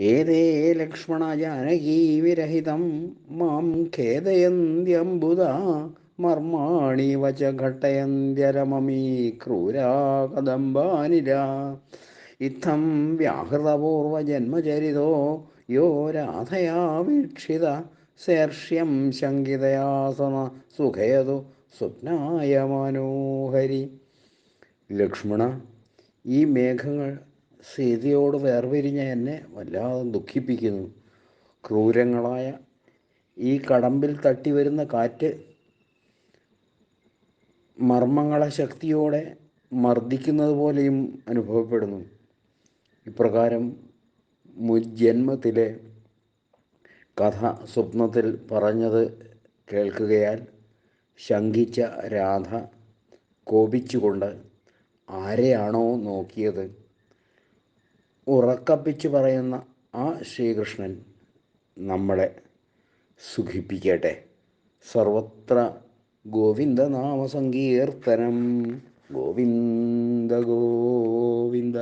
ഏതേ ലക്ഷ്മണ ജാനകീ വിരഹിതം മാം ഖേദയന്ത്യംബുധ മർമാണി വച ഘട്ടയന്ത്യരമീ ക്രൂരാ കദംബാനിര ഇത്തം വ്യാഹൃതപൂർവജന്മചരിതോ യോ രാധയാ വീക്ഷിത ശേർഷ്യം ശങ്കിതയാസന സുഖയതു സ്വപ്നായ മനോഹരി. ലക്ഷ്മണ ഈ മേഘങ്ങൾ സീതയോട് വേർപിരിഞ്ഞ എന്നെ വല്ലാതെ ദുഃഖിപ്പിക്കുന്നു. ക്രൂരങ്ങളായ ഈ കടമ്പിൽ തട്ടി വരുന്ന കാറ്റ് മർമ്മങ്ങളെ ശക്തിയോടെ മർദ്ദിക്കുന്നത് പോലെയും അനുഭവപ്പെടുന്നു. ഇപ്രകാരം മുജന്മത്തിലെ കഥ സ്വപ്നത്തിൽ പറഞ്ഞത് കേൾക്കുകയാൽ ശങ്കിച്ച രാധ കോപിച്ചുകൊണ്ട് ആരെയാണോ നോക്കിയത്? ഉറക്കപ്പിച്ച് പറയുന്ന ആ ശ്രീകൃഷ്ണൻ നമ്മളെ സുഖിപ്പിക്കട്ടെ. സർവത്ര ഗോവിന്ദനാമസങ്കീർത്തനം ഗോവിന്ദ ഗോവിന്ദ.